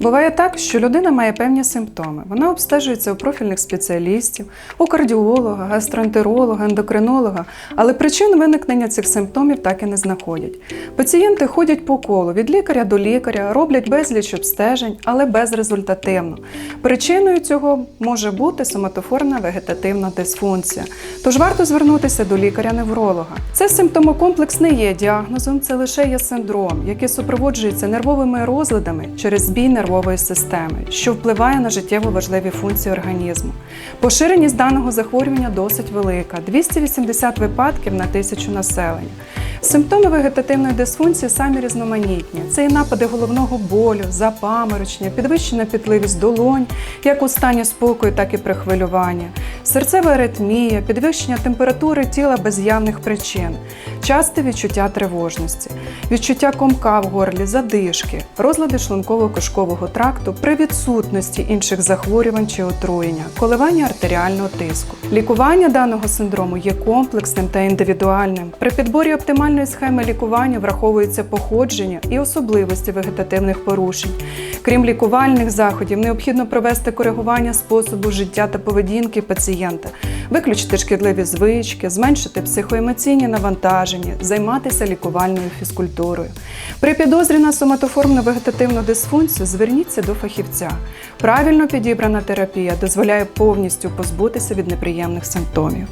Буває так, що людина має певні симптоми. Вона обстежується у профільних спеціалістів, у кардіолога, гастроентеролога, ендокринолога, але причин виникнення цих симптомів так і не знаходять. Пацієнти ходять по колу від лікаря до лікаря, роблять безліч обстежень, але безрезультативно. Причиною цього може бути соматофорна вегетативна дисфункція. Тож варто звернутися до лікаря-невролога. Це симптомокомплекс не є діагнозом, це лише є синдром, який супроводжується нервовими розладами через збій нервової системи, що впливає на життєво важливі функції організму. Поширеність даного захворювання досить велика 280 випадків на тисячу населення. Симптоми вегетативної дисфункції самі різноманітні. Це і напади головного болю, запаморочення, підвищена пітливість долонь, як у стані спокою, так і при хвилюванні, серцева аритмія, підвищення температури тіла без явних причин, часте відчуття тривожності, відчуття комка в горлі, задишки, розлади шлунково-кишкового тракту при відсутності інших захворювань чи отруєння, коливання артеріального тиску. Лікування даного синдрому є комплексним та індивідуальним. При підборі оптимальної схеми лікування враховується походження і особливості вегетативних порушень. Крім лікувальних заходів, необхідно провести коригування способу життя та поведінки пацієнта, виключити шкідливі звички, зменшити психоемоційні навантаження, займатися лікувальною фізкультурою. При підозрі на соматоформну вегетативну дисфункцію зверніться до фахівця. Правильно підібрана терапія дозволяє повністю позбутися від неприємних симптомів.